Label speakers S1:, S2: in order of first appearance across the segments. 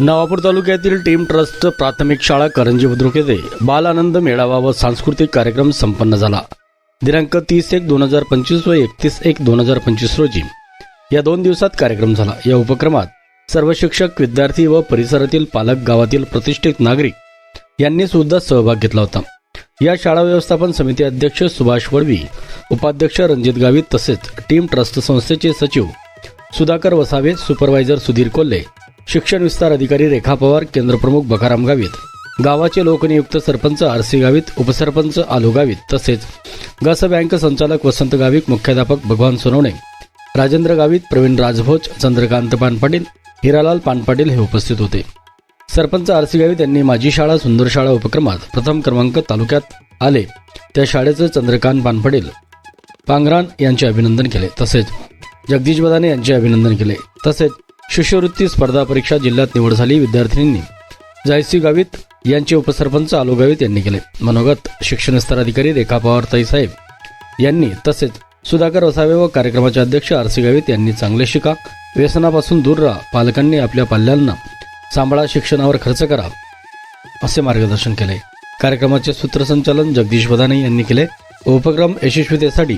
S1: नवापूर तालुक्यातील team trust प्राथमिक शाळा करंजी बुद्रुक येथे बाल आनंद मेळावा व सांस्कृतिक कार्यक्रम संपन्न झाला. दिनांक तीस एक दोन हजार पंचवीस व एकतीस एक दोन हजार पंचवीस रोजी या दोन दिवसात कार्यक्रम झाला. या उपक्रमात सर्व शिक्षक विद्यार्थी व परिसरातील पालक गावातील प्रतिष्ठित नागरिक यांनी सुद्धा सहभाग घेतला होता. या शाळा व्यवस्थापन समिती अध्यक्ष सुभाष वडवी उपाध्यक्ष रणजित गावित तसेच टीम ट्रस्ट संस्थेचे सचिव सुधाकर वसावे सुपरवायझर सुधीर कोल्हे शिक्षण विस्तार अधिकारी रेखा पवार केंद्रप्रमुख बकाराम गावित. गावाचे लोकनियुक्त सरपंच आरसी गावित उपसरपंच आलो गावित तसेच गस बँक संचालक वसंत गावित मुख्याध्यापक भगवान सोनवणे. राजेंद्र गावित प्रवीण राजभोज चंद्रकांत पानपाटील हिरालाल पानपाटील हे उपस्थित होते. सरपंच आरसी गावित यांनी माझी शाळा सुंदर शाळा उपक्रमात प्रथम क्रमांक तालुक्यात आले. त्या शाळेचं चंद्रकांत पानपाटील पांगरान यांचे अभिनंदन केले. तसेच जगदीश बदाने यांचे अभिनंदन केले. तसेच शिष्यवृत्ती स्पर्धा परीक्षा जिल्ह्यात निवड झाली विद्यार्थिनींनी. जायसी गावित यांचे उपसरपंच आलो गावित यांनी केले. मनोगत शिक्षण स्तराधिकारी रेखा पवार ताईसाहेब यांनी तसेच सुधाकर वसावे व कार्यक्रमाचे अध्यक्ष आर सी गावित यांनी चांगले शिका व्यसनापासून दूर राहा पालकांनी आपल्या पाल्यांना सांभाळा शिक्षणावर खर्च करा असे मार्गदर्शन केले. कार्यक्रमाचे सूत्रसंचालन जगदीश बदाने यांनी केले. उपक्रम यशस्वीतेसाठी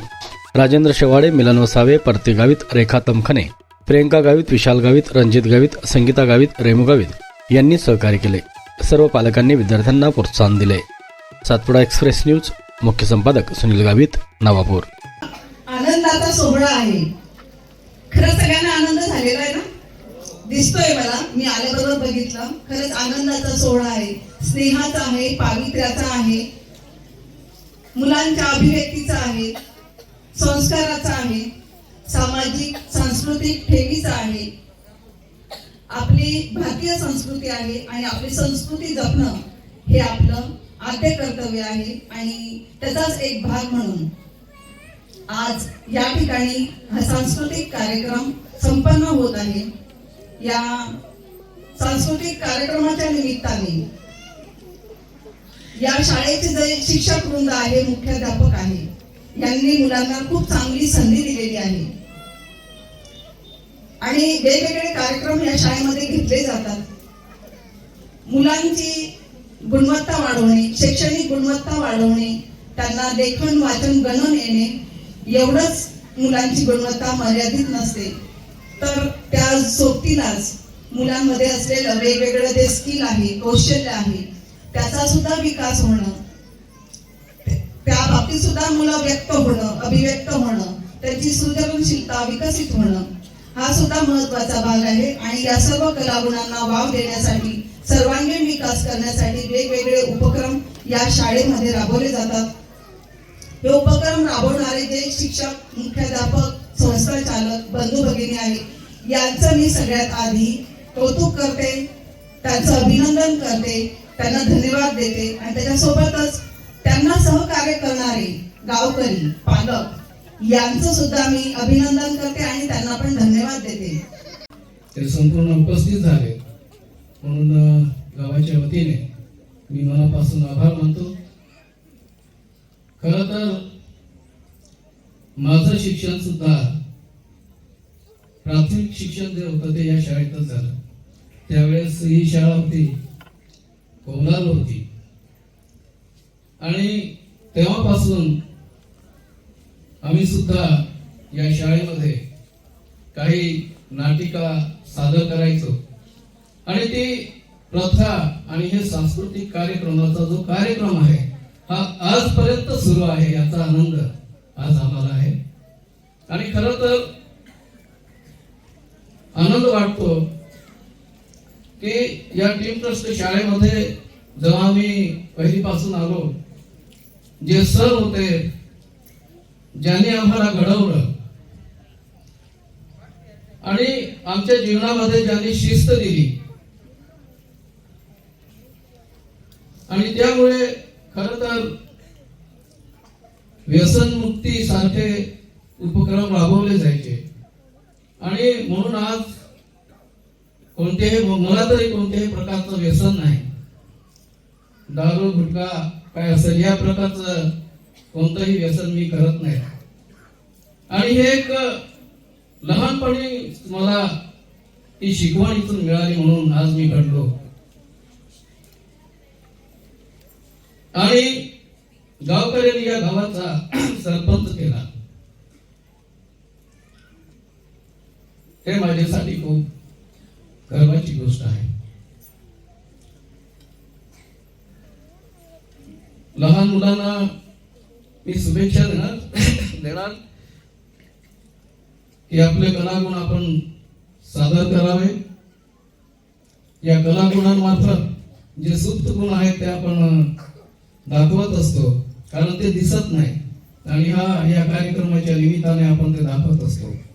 S1: राजेंद्र शेवाडे मिलन वसावे परते गावित रेखा तमखने प्रियंका गावित विशाल गावित रणजित गावित संगीता गावित रेमू गावित यांनी सहकार्य केले. सर्व पालकांनी विद्यार्थ्यांना प्रोत्साहन दिले. सातपुडा एक्सप्रेस न्यूज मुख्य संपादक सुनील गावित नवापूर.
S2: आनंदाचा सोहळा आहे. खरंच सगळ्यांना आनंद झालेला आहे ना? दिसतोय मला. मी आल्याबरोबर बघितलं. खरंच आनंदाचा सोहळा आहे. स्नेहाचा आहे पावित्र्याचा आहे. मुलांच्या अभिव्यक्तीचा आहे. संस्काराचा आहे. सामाजिक सांस्कृतिक ठेवीच आहे. आपली भारतीय संस्कृती आहे आणि आपली संस्कृती जपणं हे आपलं आद्य कर्तव्य आहे आणि त्याचाच एक भाग म्हणून. आज या ठिकाणी हा सांस्कृतिक कार्यक्रम संपन्न होत आहे. या सांस्कृतिक कार्यक्रमाच्या निमित्ताने या शाळेचे जे शिक्षक वृंद आहे मुख्याध्यापक आहे यांनी मुलांना खूप चांगली संधी दिलेली आहे. आणि वेगवेगळे कार्यक्रम या शाळेमध्ये घेतले जातात. मुलांची गुणवत्ता वाढवणे शैक्षणिक गुणवत्ता वाढवणे त्यांना लेखन वाचन गणन येणे एवढंच मुलांची गुणवत्ता मर्यादित नसते. तर त्या सोबतीलाच मुलांमध्ये असलेलं वेगवेगळं जे स्किल आहे कौशल्य आहे त्याचा सुद्धा विकास होणं बाबतीत सुद्धा मुलं व्यक्त होणं अभिव्यक्त होणं त्यांची सृजनशीलता विकसित होणं हा सुद्धा महत्त्वाचा भाग आहे. आणि या सर्व कलागुणांना वाव देण्यासाठी सर्वांगीण विकास करण्यासाठी वेगवेगळे उपक्रम या शाळेमध्ये राबवले जातात. हे उपक्रम राबवणारे जे शिक्षक मुख्याध्यापक संस्था चालक बंधू भगिनी आहेत यांचं मी सगळ्यात आधी कौतुक करते त्यांचं अभिनंदन करते त्यांना धन्यवाद देते आणि त्याच्यासोबतच त्यांना सहकार्य करणारे गावकरी पालक यांचं सुद्धा मी अभिनंदन करते आणि त्यांना पण धन्यवाद देते.
S3: ते संपूर्ण उपस्थित झाले. म्हणून गावाच्या वतीने मी मनापासून आभार मानतो. खर तर माझं शिक्षण सुद्धा प्राथमिक शिक्षण जे होतं ते या शाळेतच झालं. त्यावेळेस ही शाळा होती कौलाल होती. आणि तेव्हापासून आम्ही सुद्धा या शाळेमध्ये काही नाटिका सादर करायचो. आणि ती प्रथा आणि हे सांस्कृतिक कार्यक्रमाचा जो कार्यक्रम आहे हा आजपर्यंत सुरू आहे याचा आनंद आज आम्हाला आहे. आणि खर तर आनंद वाटतो की या टीम ट्रस्ट शाळेमध्ये जेव्हा आम्ही पहिलीपासून आलो जे सर होते ज्यांनी आम्हाला घडवलं. आणि आमच्या जीवनामध्ये ज्यांनी शिस्त दिली. आणि त्यामुळे खर तर व्यसनमुक्ती सारखे उपक्रम राबवले जायचे. आणि म्हणून आज कोणत्याही मला तरी कोणत्याही प्रकारचं व्यसन नाही. दारू गुटखा काय असेल या प्रकारचं कोणतंही व्यसन मी करत नाही. आणि हे एक लहानपणी मला ही शिकवण इथून मिळाली म्हणून आज मी घडलो. आणि गावकऱ्यांनी या गावाचा सरपंच केला. हे माझ्यासाठी खूप गर्वाची गोष्ट आहे. मुलांना मी शुभेच्छा देणार. देणार. की आपले कलागुण आपण सादर करावे. या कलागुणांमार्फत जे सुप्त गुण आहेत ते आपण दाखवत असतो. कारण ते दिसत नाही. आणि हा या कार्यक्रमाच्या निमित्ताने आपण ते दाखवत असतो.